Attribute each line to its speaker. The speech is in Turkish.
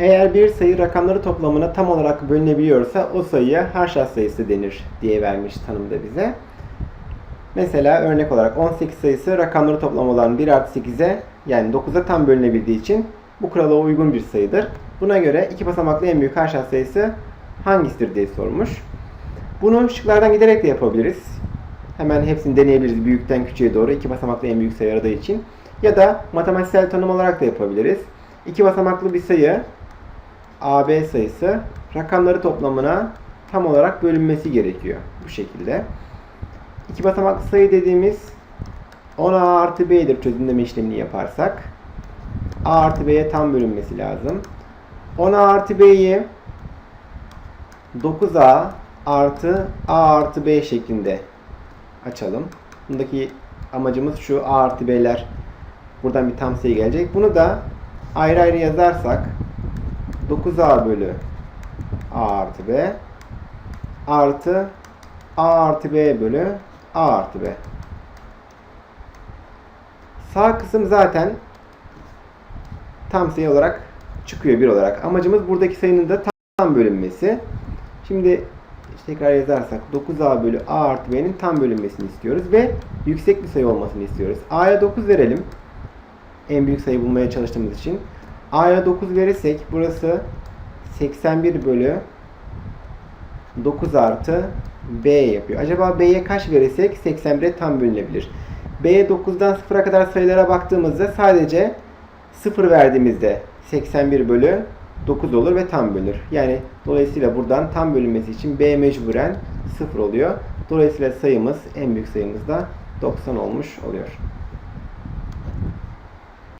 Speaker 1: Eğer bir sayı rakamları toplamına tam olarak bölünebiliyorsa o sayıya Harshad sayısı denir diye vermiş tanımda bize. Mesela örnek olarak 18 sayısı rakamları toplam olan 1 artı 8'e yani 9'a tam bölünebildiği için bu kurala uygun bir sayıdır. Buna göre iki basamaklı en büyük Harshad sayısı hangisidir diye sormuş. Bunu şıklardan giderek de yapabiliriz. Hemen hepsini deneyebiliriz büyükten küçüğe doğru iki basamaklı en büyük sayı aradığı için. Ya da matematiksel tanım olarak da yapabiliriz. İki basamaklı bir sayı AB sayısı rakamları toplamına tam olarak bölünmesi gerekiyor. Bu şekilde. İki basamaklı sayı dediğimiz 10A artı B'dir çözümleme işlemini yaparsak. A artı B'ye tam bölünmesi lazım. 10A artı B'yi 9A artı A artı B şeklinde açalım. Bundaki amacımız şu A artı B'ler buradan bir tam sayı gelecek. Bunu da ayrı ayrı yazarsak 9A bölü A artı B artı A artı B bölü A artı B. Sağ kısım zaten tam sayı olarak çıkıyor bir olarak. Amacımız buradaki sayının da tam bölünmesi. Şimdi tekrar yazarsak 9a bölü a artı b'nin tam bölünmesini istiyoruz ve yüksek bir sayı olmasını istiyoruz. a'ya 9 verelim. En büyük sayı bulmaya çalıştığımız için. A'ya 9 verirsek burası 81 bölü 9 artı b yapıyor. Acaba b'ye kaç verirsek 81'e tam bölünebilir. b'ye 9'dan 0'a kadar sayılara baktığımızda sadece 0 verdiğimizde 81 bölü 9 olur ve tam bölünür. Yani dolayısıyla buradan tam bölünmesi için b mecburen 0 oluyor. Dolayısıyla sayımız en büyük sayımız da 90 olmuş oluyor.